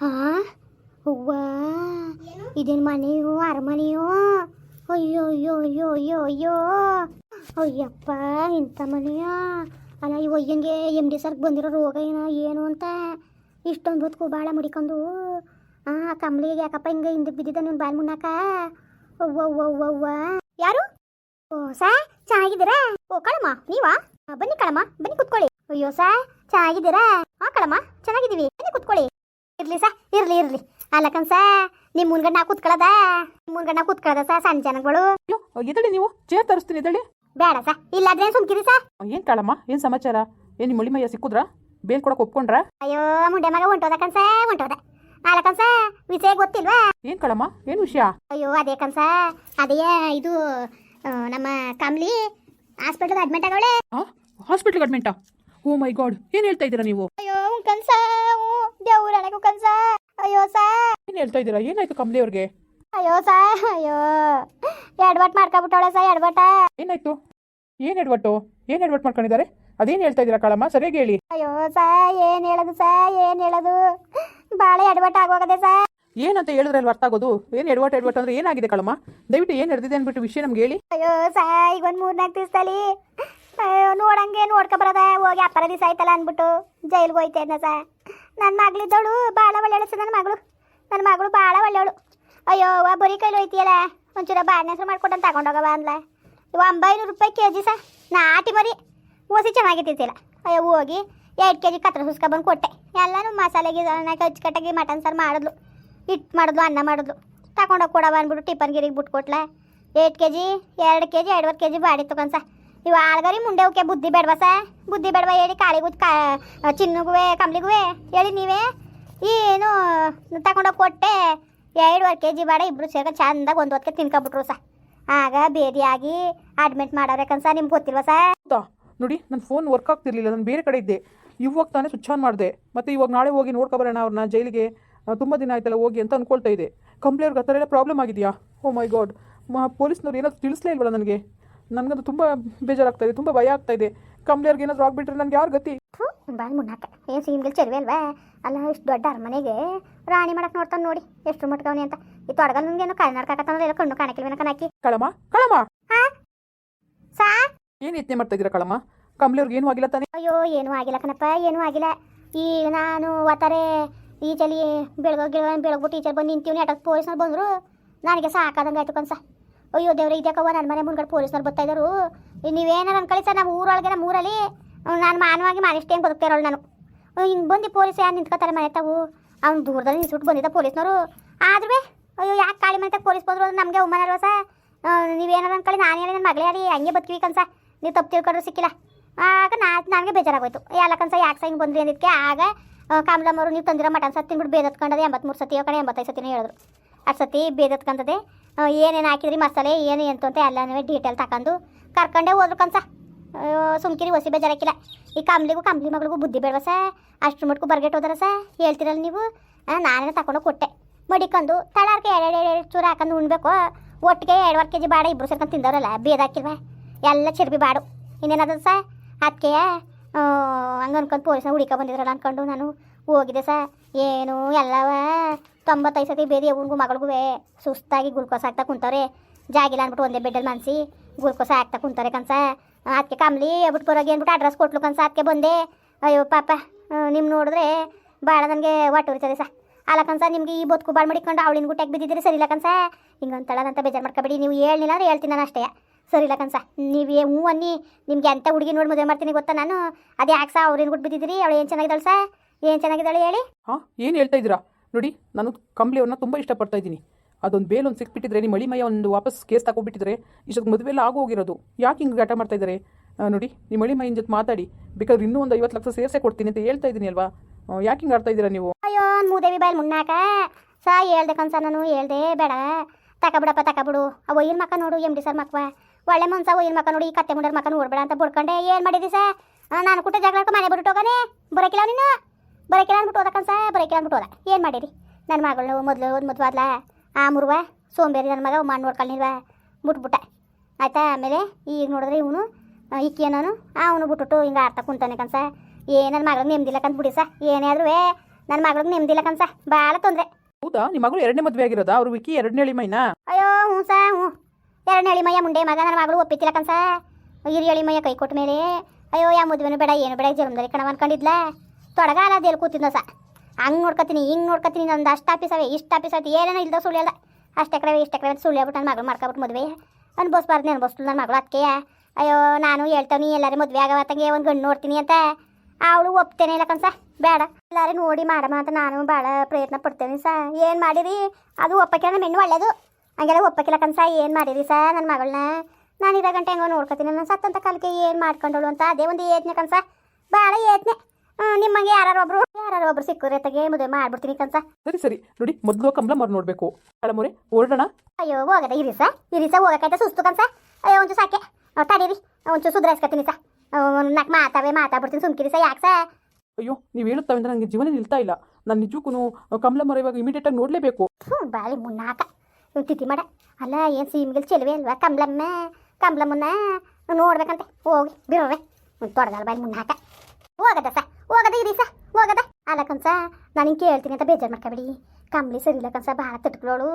ಹಾ ಅವ್ವ. ಇದೇನು ಮನೆಯೋ ಅರಮನೆಯೋ ಅಯ್ಯೋ ಅಯ್ಯೋ ಅಯ್ಯೋ ಅಯ್ಯೋ ಅಯ್ಯೋ. ಅಯ್ಯಪ್ಪ, ಇಂಥ ಮನೆಯ. ಅಲ್ಲ, ಈ ಒಯ್ಯಂಗೆ ಎಂ ಡಿ ಸರ್ಗೆ ಬಂದಿರೋ ರೋಗ ಏನೋ, ಏನು ಅಂತ? ಇಷ್ಟೊಂದು ಹೊತ್ತು ಭಾಳ ಮುಡಿಕೊಂಡು. ಆ ಕಂಬ್ಳಿಗೆ ಯಾಕಪ್ಪ ಹಿಂಗೆ ಹಿಂದೆ ಬಿದ್ದಿದ್ದ ನೀನು ಬಾಲ್ ಮುನ್ನಾಕ? ಅವ್ವ ಯಾರು? ಓ, ಸಾ ಚೆನ್ನಾಗಿದ್ದೀರಾ ಓ, ಕಳಮ್ಮ, ನೀವಾ? ಬನ್ನಿ ಕಳಮ್ಮ, ಬನ್ನಿ ಕುತ್ಕೊಳ್ಳಿ. ಅಯ್ಯೋ, ಸಾ ಚೆನ್ನಾಗಿದ್ದೀರಾ ಹಾ ಕಳಮ್ಮ, ಚೆನ್ನಾಗಿದ್ದೀವಿ. ಬನ್ನಿ ಕುತ್ಕೊಳ್ಳಿ. ಇರ್ಲಿ ಸಾ ಇರ್ಲಿ ಇರ್ಲಿ. ಅಲ್ಲಕನ್ ಸಾ ನಿಮ್ಮ ಮುನ್ಗಡೆ ನಾ ಕುತ್ಕೊಳ್ಳದ ಮುನ್ಗಡೆ ನಾ ಕುತ್ಕೊಳ್ಳದ ಸಾ ಸಣ್ಣ ಜನಗಳು? ಅಯ್ಯೋ ಎದಳಿ ನೀವು? ಚೇರ್ ತರಿಸ್ತೀನಿ ಎದಳಿ ಬೇಡ ಸಾ ಇಲ್ಲಾದ್ರೆ ಸುಮ್ಕಿರಿ ಸಾ? ಏನು ಕಾಳಮ್ಮ ಏನು ಸಮಾಚಾರ? ಏನು ನಿಮ್ಮ ಮಳಿಮಯ್ಯ ಸಿಕ್ಕುದ್ರಾ? ಬೇಲ್ ಕೊಡಕ್ ಒಪ್ಕೊಂಡ್ರ? ಅಯ್ಯೋ ಮುಂಡೆ ಮಗ ಹೊಂಟೋದ ಕನ್ಸ ಹೊಂಟೋದ. ಅಲ್ಲಕನ್ಸ ವಿಷಯ ಗೊತ್ತಿಲ್ವಾ? ಏನ್ ಕಳಮ್ಮ ಏನ್ ವಿಷಯ? ಅಯ್ಯೋ ಅದೇ ಕನ್ಸ ಅದೇ ಇದು ನಮ್ಮ ಕಮ್ಲಿ ಹಾಸ್ಪಿಟಲ್ ಅಡ್ಮಿಟ್ ಆಗವಳೆ. ಹಾಸ್ಪಿಟಲ್ ಅಡ್ಮಿಂಟಾ ಓ ಮೈ ಗಾಡ್ ಏನು ಹೇಳ್ತಾ ಇದ್ದೀರಾ ನೀವು? ಅಯ್ಯೋ ಕನ್ಸ ದೇವ್ರ ಅಣಕು ಕನ್ಸ ಅಯ್ಯೋ ಸಾ ಏನ್ ಹೇಳ್ತಾ ಇದ್ದೀರಾ? ಏನಾಯ್ತು ಕಮಲಿ ಅವ್ರಿಗೆ? ಅಯ್ಯೋ ಸಾ ಅಯ್ಯೋ. ಎಡ್ವಟ್ ಮಾಡ್ಕೊಬಿಟ್ಟವಳೆ ಸಾ ಎಡ್ವಟ ಏನಾಯ್ತು? ಏನ್ ಎಡ್ವಟ್ಟು ಏನ್ ಎಡ್ವಟ್ ಮಾಡ್ಕೊಂಡಿದ್ದಾರೆ? ಅದೇನ್ ಹೇಳ್ತಾ ಇದ್ದೀರಾ ಕಾಳಮ್ಮ? ಸರಿಯಾಗಿ ಹೇಳಿ. ಅಯ್ಯೋ ಸಾ ಏನ್ ಹೇಳೋದು ಸಾ ಏನ್ ಹೇಳೋದು? ಬಾಳೆ ಎಡ್ವಟ್ ಆಗೋಗದೆ ಸಾ ಏನಂತ ಹೇಳಿದ್ರೆ ಅಲ್ಲಿ ಅರ್ಥ ಆಗೋದು? ಏನು ಎಡ್ವಟ್ ಎಡ್ವಟ್ ಅಂದ್ರೆ ಏನಾಗಿದೆ ಕಳಮ್ಮ? ದಯವಿಟ್ಟು ಏನು ನಡೆದಿದೆ ಅಂದ್ಬಿಟ್ಟು ವಿಷಯ ನಮ್ಗೆ ಹೇಳಿ. ಅಯ್ಯೋ ಸಾ ಈಗ ಒಂದ್ ಮೂರ್ನಾಲ್ಕು ದಿವಸದಲ್ಲಿ ನೋಡಂಗೆ ನೋಡ್ಕೊ ಬರದ ಹೋಗಿ ಅಪ್ಪರ ದಿವಸ ಆಯ್ತಲ್ಲ ಅಂದ್ಬಿಟ್ಟು ಜೈಲ್ಗೆ ಹೋಯ್ತೆ ಸಾ ನನ್ನ ಮಗಳಿದ್ದವಳು ಭಾಳ ಒಳ್ಳೆಯಳು ಸರ್ ನನ್ನ ಮಗಳು. ನನ್ನ ಮಗಳು ಭಾಳ ಒಳ್ಳೆಯವಳು. ಅಯ್ಯೋ ವಾ ಬರೀ ಕೈಲಿ ಹೋಯ್ತಿಯಲ್ಲ? ಒಂಚೂರ ಬಾಡಿನ ಹೆಸರು ಮಾಡ್ಕೊಟ್ಟು ತಗೊಂಡೋಗವ ಅಂದ್ಲ. ಇವ ಒಂಬೈನೂರು ರೂಪಾಯಿ ಕೆ ಜಿ ಸಾ ನಾಟಿ ಮರಿ. ಓಸಿ ಚೆನ್ನಾಗಿತ್ತಿಲ್ಲ ಅಯ್ಯೋ, ಹೋಗಿ ಎರಡು ಕೆ ಜಿ ಕತ್ರ ಸುಸ್ಕೊ ಬಂದು ಕೊಟ್ಟೆ. ಎಲ್ಲನೂ ಮಸಾಲೆಗೆ ಕಚ್ಕಟ್ಟಾಗಿ ಮಟನ್ ಸಾರು ಮಾಡಿದ್ಲು. ಹಿಟ್ಟು ಮಾಡಿದ್ಲು, ಅನ್ನ ಮಾಡಿದ್ಲು. ತಗೊಂಡೋಗಿ ಕೊಡವ ಅಂದ್ಬಿಟ್ಟು ಟಿಫನ್ ಗಿರಿಗೆ ಬಿಟ್ಟು ಕೊಟ್ಲೆ ಏಟ್ ಕೆ ಜಿ, ಎರಡು ಕೆ ಜಿ ಎರಡುವರೆ ಕೆ ಜಿ ಬಾಡಿ ತಗೊಂಡ್ ಇವು ಆಳ್ಗರಿ ಮುಂಡೆ ಅವಕ್ಕೆ ಬುದ್ಧಿ ಬೇಡವಾ ಸ? ಬುದ್ಧಿ ಬೇಡವಾ ಹೇಳಿ ಕಾಳಿಗೂ ಕಾ ಚಿನ್ನಗುವೆ, ಕಂಬ್ಳಿಗುವೆ? ಹೇಳಿ ನೀವೇ? ಏನು, ತಗೊಂಡೋಗಿ ಕೊಟ್ಟೆ? ಎರಡುವರೆ ಕೆ ಜಿ ಬಾಡ ಇಬ್ರು ಸೇರ್ಕ ಚಂದಾಗ ಒಂದು ಹೊತ್ತಿಗೆ ತಿನ್ಕೊಬಿಟ್ರು ಸಾ. ಆಗ ಬೇದಿಯಾಗಿ ಅಡ್ಮಿಟ್ ಮಾಡೋರೆ ಸಾ, ನಿಮ್ಗೆ ಗೊತ್ತಿಲ್ವಾ ಸಾ? ನೋಡಿ ನನ್ನ ಫೋನ್ ವರ್ಕ್ ಆಗ್ತಿರ್ಲಿಲ್ಲ, ನಾನು ಬೇರೆ ಕಡೆ ಇದ್ದೆ. ಇವಾಗ ತಾನೇ ಸ್ವಿಚ್ ಆನ್ ಮಾಡಿದೆ. ಮತ್ತು ಇವಾಗ ನಾಳೆ ಹೋಗಿ ನೋಡ್ಕೊಬರೋಣ ಅವ್ರನ್ನ ಜೈಲಿಗೆ. ತುಂಬ ದಿನ ಆಯ್ತಲ್ಲ ಹೋಗಿ ಅಂತ ಅನ್ಕೊಳ್ತಾ ಇದೆ ಕಂಪ್ಲೇಂಟ್ ಆ ಥರ ಎಲ್ಲ ಪ್ರಾಬ್ಲಮ್ ಆಗಿದೆಯಾ? ಓ ಮೈ ಗಾಡ್ ಮಾ, ಪೊಲೀಸ್ನವ್ರು ಏನಾದ್ರು ತಿಳಿಸ್ಲೇ ಇಲ್ವಲ್ಲ ನನಗೆ? ನನಗದು ತುಂಬ ಬೇಜಾರಾಗ್ತಾ ಇದೆ ತುಂಬ ಭಯ ಆಗ್ತಾ ಇದೆ. ಕಂಪ್ನಿ ಅವ್ರಿಗೆ ಏನಾದರೂ ಆಗ್ಬಿಟ್ರೆ ನನಗೆ ಯಾರು ಗತಿ? ಬಾಳ್ ಮುನ್ನಾಕ ಏನು ಸೀಮ್ಗಳು ಚೆರುವೆ ಅಲ್ವಾ? ಅಲ್ಲ ಇಷ್ಟು ದೊಡ್ಡ ಅರಮನೆಗೆ ರಾಣಿ ಮಾಡಕ್ ನೋಡ್ತಾನೆ ನೋಡಿ ಎಷ್ಟು ಮಟ್ಕವನಿ ಅಂತ. ಈ ತೊಡಗಲ್ ಏನೋ ನಡ್ಕಾಕತ್ತಂದ್ರೆ ಎಲ್ಲ ಕಣ್ಣು ಕಾಣಕಿಲ್ವೇನ ಕಣಾಕಿ. ಕಳಮ್ಮ ಕಳಮ್ಮ ಹಾ? ಸಾ? ಏನು ಯತ್ನೆ ಮಾಡ್ತಾ ಇದ್ದೀರಾ ಕಳಮ್ಮ ಕಂಪ್ನಿ ಅವ್ರಿಗೆ ಏನೂ ಆಗಿಲ್ಲ ತಾನೇ? ಅಯ್ಯೋ ಏನೂ ಆಗಿಲ್ಲ ಕಣಪ್ಪ ಏನೂ ಆಗಿಲ್ಲ. ಈಗ ನಾನು ಒತ್ತಾರೆ ಈ ಚಲಿ ಬೆಳಗ್ಗೆ ಬೆಳಗ್ಬಿಟ್ಟು ಟೀಚರ್ ಬಂದು ನಿಂತೀವಿ ಅಟಕ್ ಪೊಲೀಸ್ನವ್ರು ಬಂದರು. ನನಗೆ ಸಾಕಾದಂಗೆ ಆಯ್ತು ಕನ್ಸ ಅಯ್ಯೋ ದೇವ್ರೆ ಇದಕ್ಕವ ನನ್ನ ಮನೆ ಮುಂದ್ಗಡೆ ಪೊಲೀಸ್ನವ್ರು ಬರ್ತಾ ಇದ್ದಾರು? ನೀವೇನಾರು ಅನ್ಕೊಳ್ಳಿ ಸರ್ ನಮ್ಮ ಊರೊಳಗೆ ನಮ್ಮ ಊರಲ್ಲಿ? ನಾನು ಮಾನವಾಗಿ ಮಾನಿಷ್ಟೇ ಹೆಂಗೆ ಬದುಕ್ತಿರೋಳು ನಾನು. ಹಿಂಗೆ ಬಂದು ಪೊಲೀಸ್ ಯಾರು ನಿಂತ್ಕೊತಾರೆ ಮನೆ ತಾವು ಅವ್ನು ದೂರದಲ್ಲಿ ನಿಂತ್ಬಿಟ್ಟು ಬಂದಿದ್ದ ಪೊಲೀಸ್ನವರು. ಆದ್ರೂ, ಅಯ್ಯೋ, ಯಾಕೆ ಕಾಳಿ ಮನೆ ಪೊಲೀಸ್ ಬಂದ್ರು? ನಮಗೆ ಅವಮಾನ ಅಲ್ವಾ ಸರ್? ನೀವೇನಾರು ಅನ್ಕೊಳ್ಳಿ ನಾನು ಹೇಳಿ ನನ್ನ ಮಗಳೇ ಯಾರಿ ಹಂಗೆ ಬದುಕಿ ಕನ್ಸ ನೀವು ತಪ್ಪು ತಿಳ್ಕೊಂಡ್ರು ಸಿಕ್ಕಿಲ್ಲ. ಆಗ ನಾ, ನನಗೆ ಬೇಜಾರಾಗೋಯ್ತು. ಎಲ್ಲ ಕನ್ಸ ಯಾಕೆ ಸಹ ಬಂದ್ರಿ ಅಂದಿದ್ದಕ್ಕೆ ಆಗ ಕಾಮ್ಲಮ್ಮರು ನೀವು ತಂದಿರೋ ಮಟನ್ ಸತ್ ತಿನ್ಬಿಟ್ಟು ಬೇದತ್ಕೊಂಡದೆ ಎಂಬತ್ಮೂರು ಸತಿ ಕಡೆ ಎಂಬತ್ತೈದು ಸತಿನೇ ಹೇಳಿದ್ರು. ಅಷ್ಟು ಸತಿ ಬೇದತ್ಕೊಂಡದೆ ಏನೇನು ಹಾಕಿದ್ರಿ ಮಸಾಲೆ, ಏನು ಎಂತ ಅಂತ ಎಲ್ಲನೂ ಡೀಟೇಲ್ ತಗೊಂಡು ಕರ್ಕೊಂಡೆ ಹೋದ್ರು ಕನ್ಸ ಸುಮ್ಕಿರಿ ಹೊಸಿ ಬೇಜಾರಾಕಿಲ್ಲ. ಈ ಕಂಬ್ಲಿಗೂ ಕಂಬ್ಲಿ ಮಗಳಿಗೂ ಬುದ್ಧಿ ಬೇಡವ ಸ? ಅಷ್ಟು ಮಟ್ಕು ಬರ್ಗೆಟ್ ಹೋದ್ರ ಸ? ಹೇಳ್ತಿರಲ್ಲ ನೀವು? ನಾನೇ ತಗೊಂಡು ಕೊಟ್ಟೆ. ಮಡಿಕೊಂಡು ತಳಾರ್ಕೆ ಎರಡು ಎರಡು ಎರಡು ಚೂರು ಹಾಕೊಂಡು ಉಣ್ಬೇಕು. ಒಟ್ಟಿಗೆ ಎರಡುವರೆ ಕೆ ಜಿ ಬಾಡ ಇಬ್ಬರು ಸೇರ್ಕೊಂಡು ಬೇದ ಬೇದಾಕಿಲ್ವ ಎಲ್ಲ ಚಿರ್ಬಿ ಬಾಡು. ಇನ್ನೇನದ ಸ? ಅದಕ್ಕೆ ಹಂಗೆ ಅನ್ಕೊಂಡು ಪೊಲೀಸ್ನ ಹುಡುಕ ಬಂದಿದ್ರಲ್ಲ ಅನ್ಕೊಂಡು ನಾನು ಹೋಗಿದೆ ಸ. ಏನು ಎಲ್ಲವ ತೊಂಬತ್ತೈದು ಸತಿ ಬೇದಿ ಅವ್ರಿಗೂ ಮಗಳಿಗೂ ಸುಸ್ತಾಗಿ ಗ್ಲುಕೋಸ್ ಹಾಕ್ತಾ ಕುಂತವ್ರೆ. ಜಾಗಿಲ್ಲ ಅಂದ್ಬಿಟ್ಟು ಒಂದೇ ಬೆಡ್ಡಲ್ಲಿ ಮನಸಿ ಗ್ಲುಕೋಸ್ ಹಾಕ್ತಾ ಕುಂತಾರೆ ಕನ್ಸ. ಅದಕ್ಕೆ ಕಾಮ್ಲಿ ಬಿಟ್ಟು ಬರೋಗಿ ಅಂದ್ಬಿಟ್ಟು ಅಡ್ರೆಸ್ ಕೊಟ್ಲು ಕನ್ಸ ಅದಕ್ಕೆ ಬಂದೆ. ಅಯ್ಯೋ ಪಾಪ ನಿಮ್ಮ ನೋಡಿದ್ರೆ ಭಾಳ ನನಗೆ ಒಟ್ಟು ಉರಿತದೆ ಸ. ಅಲ್ಲ ಕನ್ಸ, ನಿಮಗೆ ಈ ಬದುಕು ಬಾಳ್ ಮಾಡಿಕೊಂಡು ಅವಳಿನ ಗುಟ್ಟಾಗಿ ಬಿದ್ದಿದ್ರೆ ಸರಿ ಇಲ್ಲ ಕನ್ಸ ಹಿಂಗಂತಳದಂತ ಬೇಜಾರು ಮಾಡ್ಕೊಬೇಡಿ, ನೀವು ಹೇಳಿಲ್ಲ ಅಂದ್ರೆ ಹೇಳ್ತೀನಿ ನಾನು ಅಷ್ಟೇ. ಸರಿ ಇಲ್ಲ ಕನ್ಸ, ನೀವು ಏ, ಹ್ಞೂ ಅನ್ನಿ, ನಿಮಗೆ ಎಂಥ ಹುಡುಗಿ ನೋಡಿ ಮದುವೆ ಮಾಡ್ತೀನಿ ಗೊತ್ತಾ ನಾನು? ಅದೇ ಯಾಕೆ ಸಹ ಅವ್ರಿನ ಗುಟ್ಟು ಬಿದ್ದಿದ್ದೀರಿ? ಅವಳು ಏನು ಚೆನ್ನಾಗಿದ್ದಾಳೆ ಸಾ? ಏನು ಚೆನ್ನಾಗಿದ್ದಾಳೆ ಹೇಳಿ? ಹಾಂ, ಏನು ಹೇಳ್ತಾ ಇದ್ದೀರಾ? ನೋಡಿ, ನಾನು ಕಂಬ್ಲಿ ಅವ್ರನ್ನ ತುಂಬ ಇಷ್ಟಪಡ್ತಾ ಇದ್ದೀನಿ. ಅದೊಂದು ಬೇಲ್ ಒಂದು ಸಿಕ್ಬಿಟ್ಟಿದ್ರೆ ನಿಮ್ಮ ಮಳಿಮಯ ಒಂದು ವಾಪಸ್ ಕೇಸ್ ತಗೊಂಡ್ಬಿಟ್ಟಿದ್ರೆ ಇಷ್ಟೊತ್ತು ಮದುವೆ ಎಲ್ಲ ಆಗೋಗಿರೋದು. ಯಾಕೆ ಹಿಂಗೆ ಘಟ ಮಾಡ್ತಾ ಇದ್ದಾರೆ ನೋಡಿ ನಿಮ್ಮ ಮಳಿಮಯ್ಯನ ಜೊತೆ ಮಾತಾಡಿ. ಬೇಕಾದ್ರೆ ಇನ್ನೂ ಒಂದು ಐವತ್ತು ಲಕ್ಷ ಸೇರ್ಸೆ ಕೊಡ್ತೀನಿ ಅಂತ ಹೇಳ್ತಾ ಇದ್ದೀನಿ ಅಲ್ವಾ? ಯಾಕೆ ಹಿಂಗೆ ಆಡ್ತಾ ಇದ್ದೀರಾ ನೀವು? ಅಯ್ಯೋ ಮೂದೇವಿ ಬಾಯಿ ಮುನ್ನಾಕ ಸಾ ಹೇಳ್ದೆ ಕನ್ಸ ನಾನು ಹೇಳ್ದೆ ಬೇಡ. ತಕಬಿಡಪ್ಪ, ತಕಬಿಡು. ಆ ಒಯ್ಯಿನ ಮಕ್ಕ ನೋಡು, ಎಂ ಡಿ ಸರ್ ಮಕ್ಕ ಒಳ್ಳೆ ಮನ್ಸ ಒಯ್ಯಿನ ಮಕ್ಕ ನೋಡಿ ಈ ಕತ್ತೆ ಮುಂಡರ್ ಮಕ್ಕ ನೋಡ್ಬೇಡ ಅಂತ ಬುಡ್ಕೊಂಡೆ. ಏನು ಮಾಡಿದಿ ಸಾ ನಾನು ಕುಟ್ಟ ಜಗಳ ಮನೆ ಬಿಟ್ಟು ಹೋಗನೆ. ಬರೋಕಿಲ್ಲ ನೀನು ಬರೋಕಿಲ್ಲ ಅಂದ್ಬಿಟ್ಟು ಹೋದ ಕನ್ಸ ಬರೋಕಿಲ್ಲ ಅಂದ್ಬಿಟ್ಟು ಓದ ಏನು ಮಾಡಿರಿ ನನ್ನ ಮಗಳು ಮೊದಲು ಒಂದು ಮದುವಾದ್ಲ ಆ ಮುರುವ ಸೋಂಬೇರಿ ನನ್ನ ಮಗ ಮಾಡಿ ನೋಡ್ಕೊಳ್ಳಿಲ್ವ ಬಿಟ್ಬಿಟ್ಟ. ಆಯ್ತಾ? ಆಮೇಲೆ ಈಗ ನೋಡಿದ್ರೆ ಇವನು ಇಕ್ಕಿ ನಾನು ಅವನು ಬಿಟ್ಬಿಟ್ಟು ಹಿಂಗೆ ಆಡ್ತಾ ಕುಂತಾನೆ ಕನ್ಸ. ಏ ನನ್ನ ಮಗಳಿಗೆ ನೆಮ್ಮದಿಲ್ಲ ಕಂತ ಬಿಡಿ ಸ ಏನೇ ಆದ್ರೂ ನನ್ನ ಮಗಳಿಗೆ ನೆಮ್ಮದಿಲ್ಲ ಕನ್ಸ. ಭಾಳ ತೊಂದರೆ. ಹೌದಾ? ನಿಮ್ಮ ಮಗಳು ಎರಡನೇ ಮದುವೆ ಆಗಿರೋದಾ? ಅವ್ರು ವಿಕ್ಕಿ ಎರಡನೇ ಎಳಿಮೈನಾ ಅಯ್ಯೋ ಹ್ಞೂ ಸಾ ಹ್ಞೂ. ಎರಡನೇ ಎಳಿಮಯ್ಯ ಮುಂಡೆ ಮಗ ನನ್ನ ಮಗಳು ಒಪ್ಪಿತ್ತಿಲ್ಲ ಕನ್ಸ. ಹಿರಿಯ ಎಳಿಮಯ್ಯ ಕೈ ಕೊಟ್ಟ ಮೇಲೆ ಅಯ್ಯೋ ಯಾ ಮದುವೆನೂ ಬೇಡ ಏನು ಬೇಡ ಜನ್ಮದಲ್ಲಿ ಕಣವ ಅನ್ಕೊಂಡಿದ್ಲ? ತೊಡಗಾಲ ಅದೇಲಿ ಕೂತಿದ್ದ ಸ. ಹಂಗೆ ನೋಡ್ಕೊತೀನಿ, ಹಿಂಗೆ ನೋಡ್ಕೊತೀನಿ, ನಂದು ಅಷ್ಟು ಆಫೀಸ್ ಅವೆ ಇಷ್ಟು ಆಫೀಸ್ ಆಯ್ತು ಏನೇನೋ ಇಲ್ಲದ ಸುಳ್ಳು ಹೇಳ್ದ. ಅಷ್ಟೇ ಕಡೆ ಇಷ್ಟು ಕಡೆ ಸುಳ್ಳು ಹೇಳ್ಬಿಟ್ಟು ನನ್ನ ಮಗಳು ಮಾಡ್ಕೊಬಿಟ್ಟು ಮದುವೆ. ಅನ್ಬೋಸ್ಬಾರ್ದು ಅನ್ಬೋಸ್ತು ನನ್ನ ಮಗಳು ಅದಕ್ಕೆ ಅಯ್ಯೋ, ನಾನು ಹೇಳ್ತೇನೆ ಎಲ್ಲರೂ ಮದುವೆ ಆಗವತ್ತಂಗೆ ಒಂದು ಗಂಡು ನೋಡ್ತೀನಿ ಅಂತ. ಅವಳು ಒಪ್ತೇನೆ ಇಲ್ಲ ಕನ್ಸ ಬೇಡ. ಎಲ್ಲರೂ ನೋಡಿ ಮಾಡಮ್ಮ ಅಂತ ನಾನು ಭಾಳ ಪ್ರಯತ್ನ ಪಡ್ತೇನೆ ಸಾ. ಏನು ಮಾಡಿರಿ? ಅದು ಒಪ್ಪಕ್ಕೆ ನಮ್ಮ ಹೆಣ್ಣು ಒಳ್ಳೇದು. ಹಂಗೆಲ್ಲ ಒಪ್ಪಕ್ಕಿಲ್ಲ ಕನ್ಸ ಏನು ಮಾಡಿರಿ ಸಾ ನನ್ನ ಮಗಳನ್ನ ನಾನು ಇರೋ ಗಂಟೆ ಹೆಂಗೋ ನೋಡ್ಕೊತೀನಿ ನಾನು ಸತ್ತಂತ ಕಾಲಕ್ಕೆ ಏನು ಮಾಡ್ಕೊಂಡಳು ಅಂತ, ಅದೇ ಒಂದು ಏತ್ನೆ ಕನ್ಸ ಭಾಳ ಏತ್ನೆ ನಿಮ್ಮಂಗೆ ಯಾರು ಒಬ್ರು ಯಾರು ಒಬ್ರು ಸಿಕ್ಕರೆ ತಗೆ ಮದುವೆ ಮಾಡ್ಬಿಡ್ತೀನಿ ಕನ್ಸ. ಸರಿ ಸರಿ. ನೋಡಿ ಮೊದಲು ಕಮಲಮ್ಮವ್ರು ನೋಡಬೇಕು. ಕಳಮೋರೆ ಓಡೋಣ. ಅಯ್ಯೋ ಹೋಗದ ಇರಿಸ ಇರಿಸ ಹೋಗಕ್ಕಾಯ್ತ ಸುಸ್ತು ಕನ್ಸ? ಅಯ್ಯೋ ಒಂಚೂರು ಸಾಕೆ. ತಡೀರಿ. ಒಂಚೂರು ಸುಧಾರಿಸ್ಕೊತೀನಿ ಸ. ನಾಲ್ಕು ಮಾತಾವೆ ಮಾತಾಡ್ಬಿಡ್ತೀನಿ ಸುಮ್ಕಿರಿ ಸ ಯಾಕೆ ಸ? ಅಯ್ಯೋ ನೀವು ಹೇಳುತ್ತಾ ಅಂದ್ರೆ ನನಗೆ ಜೀವನ ನಿಲ್ತಾ ಇಲ್ಲ. ನಾನು ನಿಜಕ್ಕೂ ಕಮಲಮ್ಮವ್ರ ಇವಾಗ ಇಮಿಡಿಯೇಟಾಗಿ ನೋಡಲೇಬೇಕು. ಹ್ಞೂ ಬಾಳಿ ಮುನ್ನಾಕ. ತಿಥಿ ಮಾಡ. ಅಲ್ಲ ಏನು ಸೀಮಿಗೆ ಚೆಲುವೆ ಅಲ್ವಾ ಕಮಲಮ್ಮ ಕಮಲಮ್ಮನ ನೋಡ್ಬೇಕಂತೆ. ಹೋಗಿ ಬಿರ್ರೆ ತೊಡಗಲ್ಲ ಬಾಯಿ ಮುನ್ನಾಕ. ಹೋಗದ ಸ ಹೋಗದ ಇರಿ ಸ ಹೋಗದ. ಅಲ್ಲ ಕನ್ಸ ನಾನು ಹಿಂಗೆ ಕೇಳ್ತೀನಿ ಅಂತ ಬೇಜಾರು ಮಾಡ್ಕೊಬೇಡಿ. ಕಂಬಳಿ ಸರಿ ಇಲ್ಲ ಕನ್ಸ ಭಾಳ ತಿಟ್ಕೊಳ್ಳೋಳು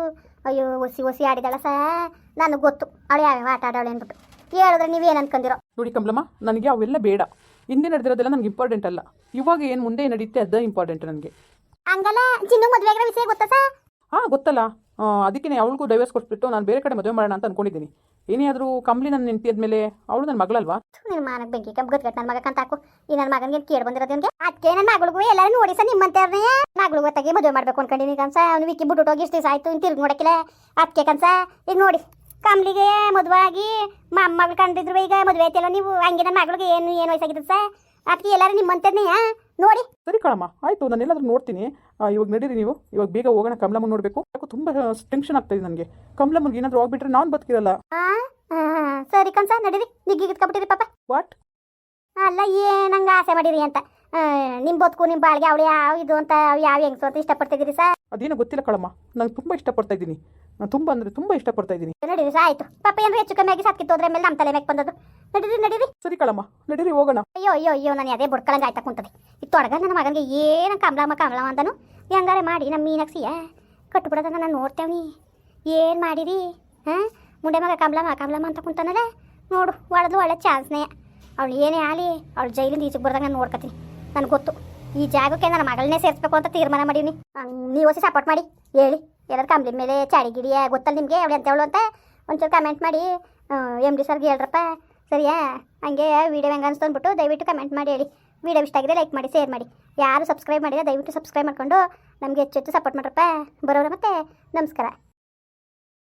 ಅಯ್ಯೋ ಒಸಿ ಒಸಿ ಆಡಿದಾಳ ಸ ನನಗೆ ಗೊತ್ತು ಅವಳು ಯಾವ್ಯಾವ ಆಟ ಆಡೋಳೆ ಅಂದ್ಬಿಟ್ಟು. ಹೇಳಿದ್ರೆ ನೀವೇನು ಅನ್ಕೊಂಡಿರೋ? ನೋಡಿ ಕಂಬ್ಲಮ್ಮ ನನಗೆ ಅವೆಲ್ಲ ಬೇಡ. ಹಿಂದೆ ನಡೆದಿರೋದೆಲ್ಲ ನನಗೆ ಇಂಪಾರ್ಟೆಂಟ್ ಅಲ್ಲ. ಇವಾಗ ಏನು ಮುಂದೆ ನಡೆಯುತ್ತೆ ಅದ ಇಂಪಾರ್ಟೆಂಟ್ ನನಗೆ. ಹಂಗಲ್ಲ ಚಿನ್ನು ಮದುವೆ ವಿಷಯ ಗೊತ್ತಾ ಸ ಹಾಂ ಗೊತ್ತಲ್ಲ. ಅದಕ್ಕೆ ಅವಳಿಗೂ ಡೈವರ್ಸ್ ಕೊಟ್ಬಿಟ್ಟು ನಾನು ಬೇರೆ ಕಡೆ ಮದುವೆ ಮಾಡೋಣ ಅಂತ ಅನ್ಕೊಂಡಿದ್ದೀನಿ. ಏನೇ ಆದರೂ ಕಂಬ್ಲಿ ನನ್ನ ನಿಂತಿದ ಮೇಲೆ ಅವಳು ನನ್ನ ಮಗಳಲ್ವಾ? ನಿನ್ನ ಮಾನಕ್ ಬೆಂಕಿ ಕಬ್ಬು ಗಟ್ಗಟ್ ನನ್ನ ಮಗ ಕಂತಾಕು. ಈ ನನ್ನ ಮಗನಿಗೆ ಕೇಳಿ ಬಂದಿರೋದು ಅವನಿಗೆ ಅದಕ್ಕೆ ನನ್ನ ಮಗಳಿಗೂ ಎಲ್ಲರೂ ನೋಡಿ ಸರ್ ನಿಮ್ಮಂತೇರ್ನೇ ಮಗಳು ಗೊತ್ತಾಗಿ ಮದುವೆ ಮಾಡಬೇಕು ಅನ್ಕೊಂಡಿದ್ದೀನಿ ಕನ್ಸ. ಅವ್ನು ವಿಕ್ಕಿ ಬಿಟ್ಟು ಹೋಗಿ ಇಷ್ಟು ದಿವಸ ಆಯ್ತು ತಿರ್ಗಿ ನೋಡಕ್ಕಿಲ್ಲ. ಅದಕ್ಕೆ ಕನ್ಸ, ಈಗ ನೋಡಿ, ಕಮ್ಲಿಗೆ ಮದುವೆ ಆಗಿ ಮಗಳು ಕಂಡಿದ್ರು ಈಗ ಮದುವೆ ಆಯ್ತಿಲ್ಲ ನೀವು, ಹಂಗೆ ನನ್ನ ಮಗಳಿಗೆ ಏನು ಏನು ವಯಸ್ಸಾಗಿದ್ದು ಸರ್ ಅದಕ್ಕೆ ಎಲ್ಲರೂ ನಿಮ್ಮಂತೇರ್ನೇ ನೋಡಿ. ಸರಿ ಕಣಮ್ಮ ಆಯ್ತು ನಾನು ಎಲ್ಲಾದ್ರೂ ನೋಡ್ತೀನಿ ಇವಾಗ ನಡೀರಿ ನೀವು. ಇವಾಗ ಬೇಗ ಹೋಗೋಣ ಕಮಲಮ್ಮ ನೋಡಬೇಕು. ಯಾಕೋ ತುಂಬಾ ಟೆನ್ಷನ್ ಆಗ್ತಾಯಿದೆ ನನಗೆ. ಕಮಲಮ್ಮಗೆ ಏನಾದರೂ ಹೋಗ್ಬಿಟ್ರೆ ನಾನು ಬದುಕಿರಲ್ಲ. ಸರಿ ಕಮ್ಸ ನಡೀರಿ. ನಿಗ್ಗಿ ಇಟ್ಕೊಬಿಟ್ಟಿರಿ ಪಾಪ. ವಾಟ್ ಅಲ್ಲ ಏನಂಗ ಆಸೆ ಮಾಡಿರಿ ಅಂತ. ನಿಮ್ ನಿಮ್ಮ ಬದುಕು ನಿಮ್ಮ ಬಾಳ್ಗೆ ಅವಳು ಯಾವ ಇದು ಅಂತ ಯಾವ ಹೆಂಗ್ಸು ಅಂತ ಇಷ್ಟಪಡ್ತಿದ್ದೀರಿ ಸರ್? ಅದೇನೋ ಗೊತ್ತಿಲ್ಲ ಕಳಮ್ಮ. ನಾನು ತುಂಬ ಇಷ್ಟಪಡ್ತಾ ಇದ್ದೀನಿ. ನಾನು ತುಂಬ ಅಂದರೆ ತುಂಬ ಇಷ್ಟಪಡ್ತಾ ಇದ್ದೀನಿ. ನಡೀರಿ ಆಯ್ತು ಪಾಪ ಏನಾರು ಹೆಚ್ಚು ಕಮ್ಮಿ ಆಗಿ ಸಾಕಿತ್ತು ಹೋದ್ರೆ ಮೇಲೆ ನಮ್ಮ ತಲೆ ಮೇಲೆ ಬಂದದ್ದು. ನಡೀರಿ ನಡೀರಿ. ಸರಿ ಕಳಮ್ಮ ನಡೀರಿ ಹೋಗೋಣ. ಅಯ್ಯೋ ಅಯ್ಯೋ ಅಯ್ಯೋ ನಾನು ಅದೇ ಬುಡ್ಕಳಂಗೆ ಆಯ್ತಾ ಕುಂತದೆ. ಇತ್ತು ತೊಡಗ ನನ್ನ ಮಗನಿಗೆ ಏನು ಕಮಲಮ್ಮ ಕಮಲಮ್ಮ ಅಂದನು. ಹೆಂಗಾರೆ ಮಾಡಿ ನಮ್ಮ ಮೀನಾಕ್ಷಿಯ. ಕಟ್ಬಿಡೋದನ್ನ ನಾನು ನೋಡ್ತೇವ್ನಿ ಏನು ಮಾಡಿರಿ ಹಾಂ? ಮುಂಡೆ ಮಗ ಕಮಲಮ್ಮ ಕಮಲಮ್ಮ ಅಂತ ಕುಂತಾನಲ್ಲ? ನೋಡು ಒಳದು ಒಳ್ಳೆ ಚಾನ್ಸ್ನೇ. ಅವಳು ಏನೇ ಆಲಿ ಅವಳು ಜೈಲಿಂದ ಈಚೆಗೆ ಬರ್ದಾಗ ನಾನು ನೋಡ್ಕೊತೀನಿ. ನನಗೆ ಗೊತ್ತು. ಈ ಜಾಗಕ್ಕೆ ನನ್ನ ಮಗಳನ್ನೇ ಸೇರಿಸ್ಬೇಕು ಅಂತ ತೀರ್ಮಾನ ಮಾಡೀನಿ ನೀವು ಹೊಸ ಸಪೋರ್ಟ್ ಮಾಡಿ, ಹೇಳಿ. ಎಲ್ಲರ ಕಂಪ್ಲೀಟ್ ಮೇಲೆ ಚಾಡಿ ಗಿಡಿಯ ಗೊತ್ತಲ್ಲ ನಿಮಗೆ? ಅವಳು ಎಂತವಳು ಅಂತ ಒಂಚೂರು ಕಮೆಂಟ್ ಮಾಡಿ ಎಂ ಡಿ ಸರ್ಗೆ ಹೇಳ್ರಪ್ಪ. ಸರಿಯಾ? ಹಂಗೆ ವೀಡಿಯೋ ಹೆಂಗೆ ಅಂದ್ಬಿಟ್ಟು ದಯವಿಟ್ಟು ಕಮೆಂಟ್ ಮಾಡಿ, ಹೇಳಿ. ವಿಡಿಯೋ ಇಷ್ಟ ಆಗಿದೆ ಲೈಕ್ ಮಾಡಿ ಶೇರ್ ಮಾಡಿ. ಯಾರು ಸಬ್ಸ್ಕ್ರೈಬ್ ಮಾಡಿದ್ರೆ ದಯವಿಟ್ಟು ಸಬ್ಸ್ಕ್ರೈಬ್ ಮಾಡಿಕೊಂಡು ನಮಗೆ ಹೆಚ್ಚು ಹೆಚ್ಚು ಸಪೋರ್ಟ್ ಮಾಡ್ರಪ್ಪ. ಬರೋರ ಮತ್ತೆ, ನಮಸ್ಕಾರ.